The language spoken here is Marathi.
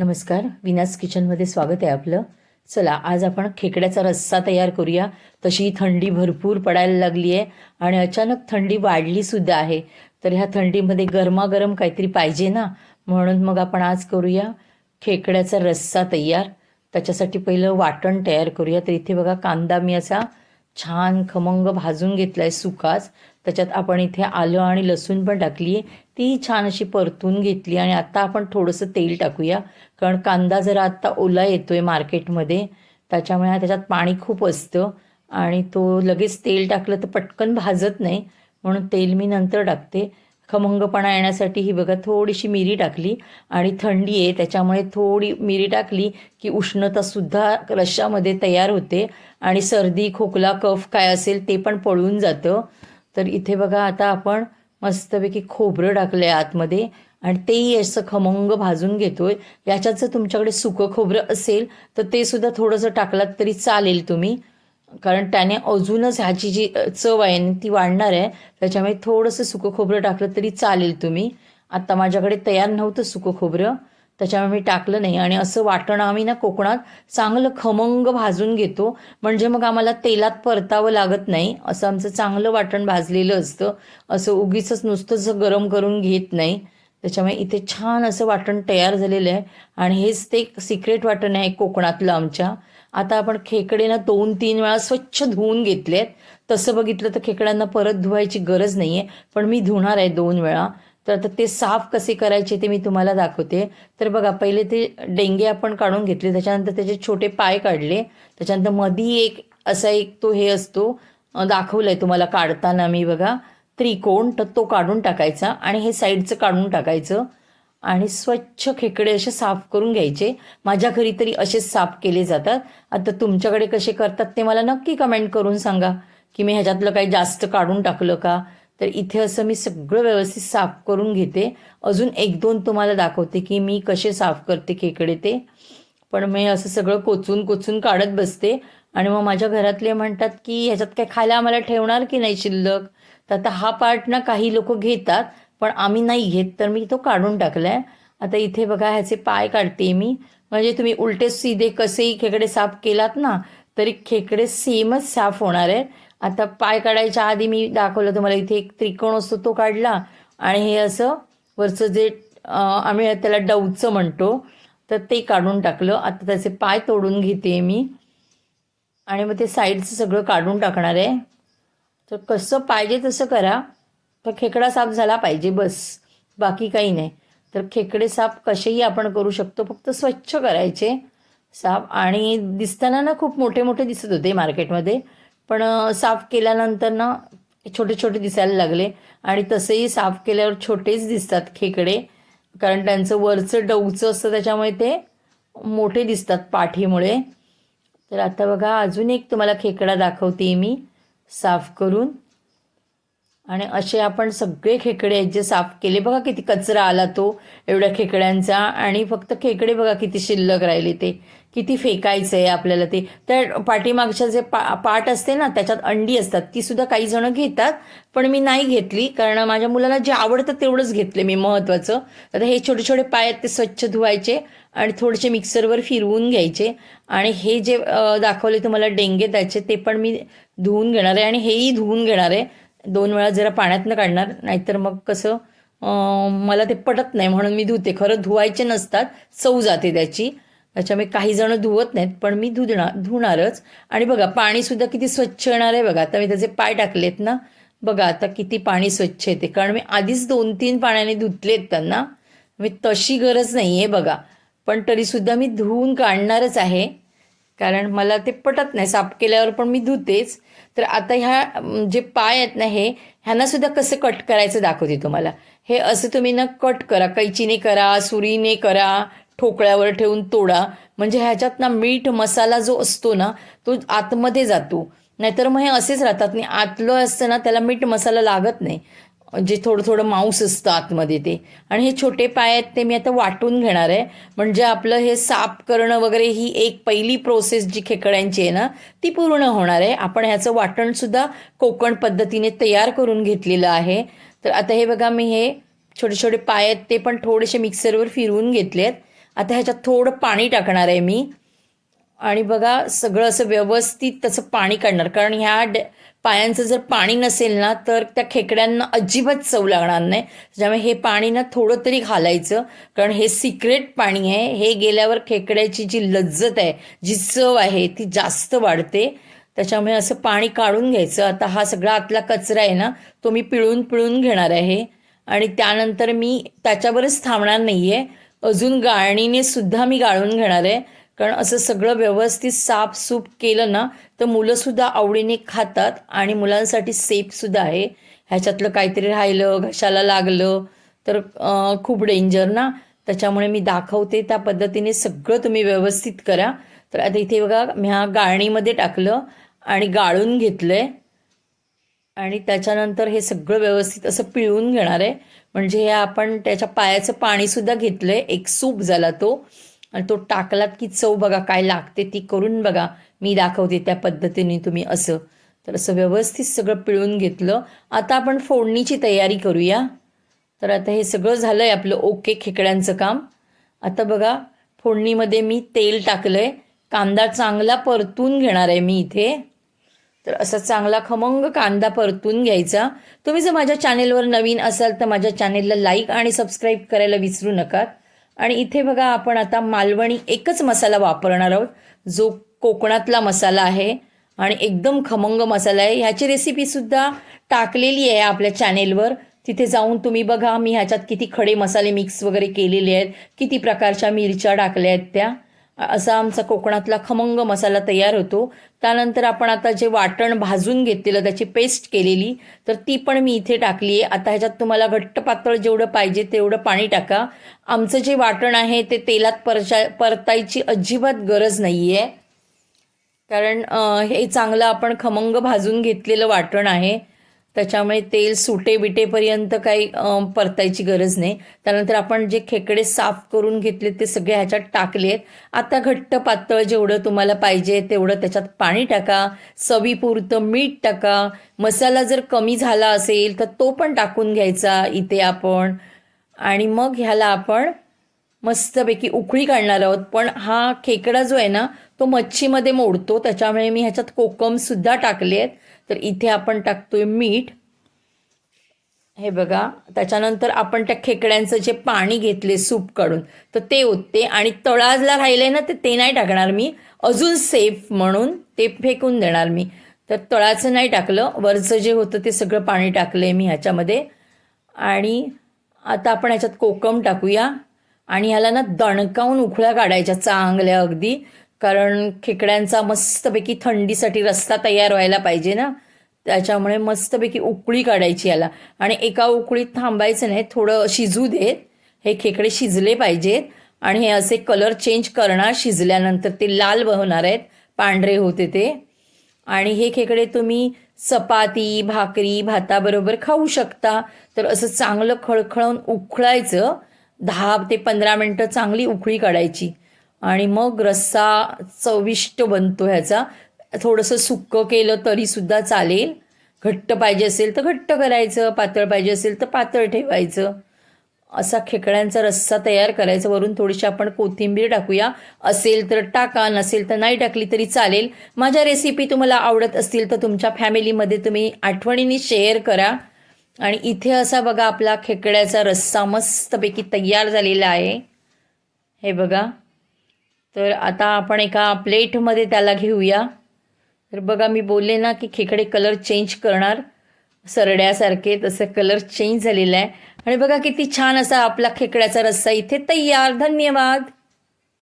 नमस्कार विनास किचनमध्ये स्वागत आहे आपलं. चला आज आपण खेकड्याचा रस्सा तयार करूया. तशी थंडी भरपूर पडायला लागली आहे आणि अचानक थंडी वाढलीसुद्धा आहे. तर ह्या थंडीमध्ये गरमागरम काहीतरी पाहिजे ना? म्हणून मग आपण आज करूया खेकड्याचा रस्सा तयार. त्याच्यासाठी पहिलं वाटण तयार करूया. तर इथे बघा कांदा मी असा छान खमंग भाजून घेतला आहे सुकाच त्याच्यात आपण इथे आलं आणि लसूण पण टाकली आहे ती छान अशी परतून घेतली आणि आता आपण थोडंसं तेल टाकूया. कारण कांदा जरा आत्ता ओला येतो आहे मार्केटमध्ये त्याच्यामुळे त्याच्यात पाणी खूप असतं आणि तो लगेच तेल टाकलं तर पटकन भाजत नाही. म्हणून तेल मी नंतर टाकते. खमंगपणा येण्यासाठी ही बघा थोडीशी मिरी टाकली आणि थंडी आहे त्याच्यामुळे थोडी मिरी टाकली की उष्णतासुद्धा रश्शामध्ये तयार होते आणि सर्दी खोकला कफ काय असेल ते पण पळून जातं. तर इथे बघा आता आपण मस्तपैकी खोबरं टाकलं आहे आतमध्ये आणि तेही असं खमंग भाजून घेतोय. याच्यात जर तुमच्याकडे सुकं खोबरं असेल तर ते सुद्धा थोडंसं टाकलात तरी चालेल तुम्ही. कारण त्याने अजूनच ह्याची जी चव आहे ती वाढणार आहे त्याच्यामुळे थोडंसं सुकं खोबरं टाकलं तरी चालेल तुम्ही. आत्ता माझ्याकडे तयार नव्हतं सुकं खोबरं. त्याच्यामुळे मी टाकलं नाही. आणि असं वाटण आम्ही ना कोकणात चांगलं खमंग भाजून घेतो. म्हणजे मग आम्हाला तेलात परतावं लागत नाही. असं आमचं चांगलं वाटण भाजलेलं असतं. असं उगीच नुसतंच गरम करून घेत नाही. त्याच्यामुळे इथे छान असं वाटण तयार झालेलं आहे. आणि हेच ते सिक्रेट वाटण आहे कोकणातलं आमच्या. आता आपण खेकडे ना दोन तीन वेळा स्वच्छ धुवून घेतलेत. तसं बघितलं तर खेकड्यांना परत धुवायची गरज नाही आहे पण मी धुणार आहे दोन वेळा. तर आता ते साफ कसे करायचे ते मी तुम्हाला दाखवते. तर बघा पहिले ते डेंगे आपण काढून घेतले त्याच्यानंतर त्याचे छोटे पाय काढले त्याच्यानंतर मधी एक असा एक तो हे असतो दाखवलं आहे तुम्हाला काढताना मी बघा त्रिकोण तर तो काढून टाकायचा आणि हे साईडचं काढून टाकायचं आणि स्वच्छ खेकडे असे साफ करून घ्यायचे. माझ्या घरी तरी असेच साफ केले जातात. आता तुमच्याकडे कसे करतात ते मला नक्की कमेंट करून सांगा की मी ह्याच्यातलं काही जास्त काढून टाकलं का? तर इथे असं मी सगळं व्यवस्थित साफ करून घेते. अजून एक दोन तुम्हाला दाखवते की मी कसे साफ करते खेकडे ते. पण मी असं सगळं कोचून कोचून काढत बसते. आणि मग माझ्या घरातले म्हणतात की ह्याच्यात काय खायला आम्हाला ठेवणार की नाही शिल्लक? तर आता हा पार्ट ना काही लोक घेतात पण आम्ही नाही घेत तर मी तो काढून टाकला आहे आता इथे बघा ह्याचे पाय काढते मी. म्हणजे तुम्ही उलटे सीधे कसेही खेकडे साफ केलात ना तरी खेकडे सेमच साफ होणार आहेत. आता पाय काढायच्या आधी मी दाखवलं तुम्हाला इथे एक त्रिकोण असतो तो काढला. आणि हे असं वरचं जे आम्ही त्याला डवचं म्हणतो तर ते काढून टाकलं. आता त्याचे पाय तोडून घेते मी. आणि मग ते साईडचं सगळं काढून टाकणार आहे. तर कसं पाहिजे तसं करा. तर खेकडा साफ झाला पाहिजे बस. बाकी काही नाही. तर खेकडे साफ कसेही आपण करू शकतो फक्त स्वच्छ करायचे साफ. आणि दिसताना ना खूप मोठे मोठे दिसत होते मार्केटमध्ये. पण साफ केल्यानंतर ना छोटे छोटे दिसायला लागले आणि तसेही साफ केल्यावर छोटेच दिसतात खेकडे. कारण त्यांचं वरचं डवचं असतं त्याच्यामुळे ते मोठे दिसतात पाठीमुळे. तर आता बघा अजून एक तुम्हाला खेकडा दाखवते मी साफ करून. आणि असे आपण सगळे खेकडे आहेत जे साफ केले. बघा किती कचरा आला तो एवढ्या खेकड्यांचा. आणि फक्त खेकडे बघा किती शिल्लक राहिले ते. किती फेकायचं आहे आपल्याला ते. त्या पाठीमागच्या जे पा पाट असते ना त्याच्यात अंडी असतात. ती सुद्धा काही जण घेतात पण मी नाही घेतली. कारण माझ्या मुलाला जे आवडतं तेवढंच घेतले मी महत्त्वाचं आता हे छोटे छोटे पाय आहेत ते स्वच्छ धुवायचे आणि थोडेसे मिक्सरवर फिरवून घ्यायचे. आणि हे जे दाखवले तुम्हाला डेंगे त्याचे ते पण मी धुवून घेणार आहे आणि हेही धुवून घेणार आहे. दोन वेळा जरा पाण्यातनं काढणार नाहीतर मग कसं मला ते पटत नाही म्हणून मी धुते. खरं धुवायचे नसतात चव जाते त्याची. त्याच्यामुळे काही जण धुवत नाहीत पण मी धुणार धुणारच. आणि बघा पाणीसुद्धा किती स्वच्छ येणार आहे बघा. आता मी त्याचे पाय टाकलेत ना. बघा आता किती पाणी स्वच्छ येते. कारण मी आधीच दोन तीन पाण्याने धुतलेत त्यांना. मी तशी गरज नाही आहे बघा. पण तरीसुद्धा मी धुवून काढणारच आहे. कारण मला ते पटत नाही. साफ केल्यावर पण मी धुतेच. तर आता ह्या जे पाय आहेत ना हे ह्यांना सुद्धा कसं कट करायचं दाखवते तुम्हाला. हे असं तुम्ही ना कट करा. कैचीने करा सुरीने करा ठोकळ्यावर ठेवून तोडा. म्हणजे ह्याच्यात ना मीठ मसाला जो असतो ना तो आतमध्ये जातो. नाहीतर मग हे असेच राहतात. आणि आतलं असतं ना त्याला मीठ मसाला लागत नाही. जे थोडं थोडं मांस असतं आतमध्ये ते. आणि हे छोटे पाय आहेत ते मी आता वाटून घेणार आहे. म्हणजे आपलं हे साफ करणं वगैरे ही एक पहिली प्रोसेस जी खेकड्यांची आहे ना ती पूर्ण होणार आहे. आपण ह्याचं वाटणसुद्धा कोकण पद्धतीने तयार करून घेतलेलं आहे. तर आता हे बघा मी हे छोटे छोटे पाय आहेत ते पण थोडेसे मिक्सरवर फिरवून घेतले आहेत. आता ह्याच्यात थोडं पाणी टाकणार आहे मी. आणि बघा सगळं असं व्यवस्थित तसं पाणी काढणार. कारण ह्या ड पायांचं जर पाणी नसेल ना तर त्या खेकड्यांना अजिबात चव लागणार नाही. त्यामुळे हे पाणी ना थोडं तरी घालायचं. कारण हे सिक्रेट पाणी आहे. हे गेल्यावर खेकड्याची जी लज्जत आहे जी चव आहे ती जास्त वाढते. त्याच्यामुळे असं पाणी काढून घ्यायचं. आता हा सगळा आतला कचरा आहे ना तो मी पिळून पिळून घेणार आहे. आणि त्यानंतर मी त्याच्यावरच थांबणार नाही आहे अजून गाळणीने सुद्धा मी गाळून घेणार आहे. कारण असं सगळं व्यवस्थित साफसूप केलं ना तर मुलंसुद्धा आवडीने खातात आणि मुलांसाठी सेफसुद्धा आहे. ह्याच्यातलं काहीतरी राहिलं घशाला लागलं तर खूप डेंजर ना. त्याच्यामुळे मी दाखवते त्या पद्धतीने सगळं तुम्ही व्यवस्थित करा. तर आता इथे बघा मी हा गाळणीमध्ये टाकलं आणि गाळून घेतलं आहे आणि त्याच्यानंतर हे सगळं व्यवस्थित असं पिळून घेणार आहे. म्हणजे हे आपण त्याच्या पायाचं पाणीसुद्धा घेतलं आहे एक सूप झाला तो. आणि तो टाकलात की चव बघा काय लागते ती करून बघा. मी दाखवते त्या पद्धतीने तुम्ही असं. तर असं व्यवस्थित सगळं पिळून घेतलं. आता आपण फोडणीची तयारी करूया. तर आता हे सगळं झालं आहे आपलं ओके खेकड्यांचं काम. आता बघा फोडणीमध्ये मी तेल टाकलं आहे कांदा चांगला परतून घेणार आहे मी इथे. तर असा चांगला खमंग कांदा परतून घ्यायचा. तुम्ही जर माझ्या चॅनेलवर नवीन असाल तर माझ्या चॅनेलला लाईक आणि सबस्क्राईब करायला विसरू नका. आणि इथे बघा आपण आता मालवणी एकच मसाला वापरणार आहोत. जो कोकणातला मसाला आहे आणि एकदम खमंग मसाला आहे. ह्याची रेसिपीसुद्धा टाकलेली आहे आपल्या चॅनेलवर तिथे जाऊन तुम्ही बघा मी ह्याच्यात किती खडे मसाले मिक्स वगैरे केलेले आहेत. किती प्रकारच्या मिरच्या टाकल्या आहेत त्या. असा आमचा कोकणातला खमंग मसाला तयार होतो. त्यानंतर आपण आता जे वाटण भाजून घेतलेलं त्याची पेस्ट केलेली तर ती पण मी इथे टाकली आहे. आता ह्याच्यात तुम्हाला घट्ट पातळ जेवढं पाहिजे तेवढं पाणी टाका. आमचं जे वाटण आहे ते तेलात परचा परतायची अजिबात गरज नाही आहे कारण हे चांगलं आपण खमंग भाजून घेतलेलं वाटण आहे. त्याच्यामुळे तेल सुटे बिटेपर्यंत काही परतायची गरज नाही. त्यानंतर आपण जे खेकडे साफ करून घेतले ते सगळे ह्याच्यात टाकलेत आता घट्ट पातळ जेवढं तुम्हाला पाहिजे तेवढं त्याच्यात पाणी टाका. चवीपुरतं मीठ टाका. मसाला जर कमी झाला असेल तर तो पण टाकून घ्यायचा इथे आपण. आणि मग ह्याला आपण मस्तपैकी उकळी काढणार आहोत. पण हा खेकडा जो आहे ना तो मच्छीमध्ये मोडतो. त्याच्यामुळे मी ह्याच्यात कोकमसुद्धा टाकले आहेत तर इथे आपण टाकतोय मीठ. हे बघा त्याच्यानंतर आपण त्या खेकड्यांचं जे पाणी घेतले सूप काढून तर ते ओतते आणि तळाजला राहिले ना तर ते नाही टाकणार मी. अजून सेफ म्हणून ते फेकून देणार मी. तर तळाचं नाही टाकलं वरचं जे होतं ते सगळं पाणी टाकलं आहे मी ह्याच्यामध्ये. आणि आता आपण ह्याच्यात कोकम टाकूया. आणि ह्याला ना दणकावून उखळ्या काढायच्या चांगल्या अगदी. कारण खेकड्यांचा मस्तपैकी थंडीसाठी रस्ता तयार व्हायला पाहिजे ना. त्याच्यामुळे मस्तपैकी उकळी काढायची याला. आणि एका उकळीत थांबायचं नाही थोडं शिजू देत. हे खेकडे शिजले पाहिजेत. आणि हे असे कलर चेंज करणार शिजल्यानंतर ते लाल होणार आहेत. पांढरे होते ते. आणि हे खेकडे तुम्ही चपाती भाकरी भाताबरोबर खाऊ शकता. तर असं चांगलं खळखळून उकळायचं. दहा ते पंधरा मिनटं चांगली उकळी काढायची. आणि मग रस्सा चविष्ट बनतो ह्याचा. थोडंसं सुक्कं केलं तरीसुद्धा चालेल. घट्ट पाहिजे असेल तर घट्ट करायचं पातळ पाहिजे असेल तर पातळ ठेवायचं. असा खेकड्यांचा रस्सा तयार करायचा. वरून थोडीशी आपण कोथिंबीर टाकूया. असेल तर टाका नसेल तर नाही टाकली तरी चालेल. माझ्या रेसिपी तुम्हाला आवडत असतील तर तुमच्या फॅमिलीमध्ये तुम्ही आठवणीने शेअर करा. आणि इथे असा बघा आपला खेकड्याचा रस्सा मस्तपैकी तयार झालेला आहे. हे बघा. तर आता आपण एका प्लेटमध्ये त्याला घेऊया. तर बघा मी बोलले ना की खेकडे कलर चेंज करणार. सरड्यासारखे तसं कलर चेंज झालेला आहे. आणि बघा किती छान असा आपला खेकड्याचा रस्सा इथे तयार. धन्यवाद.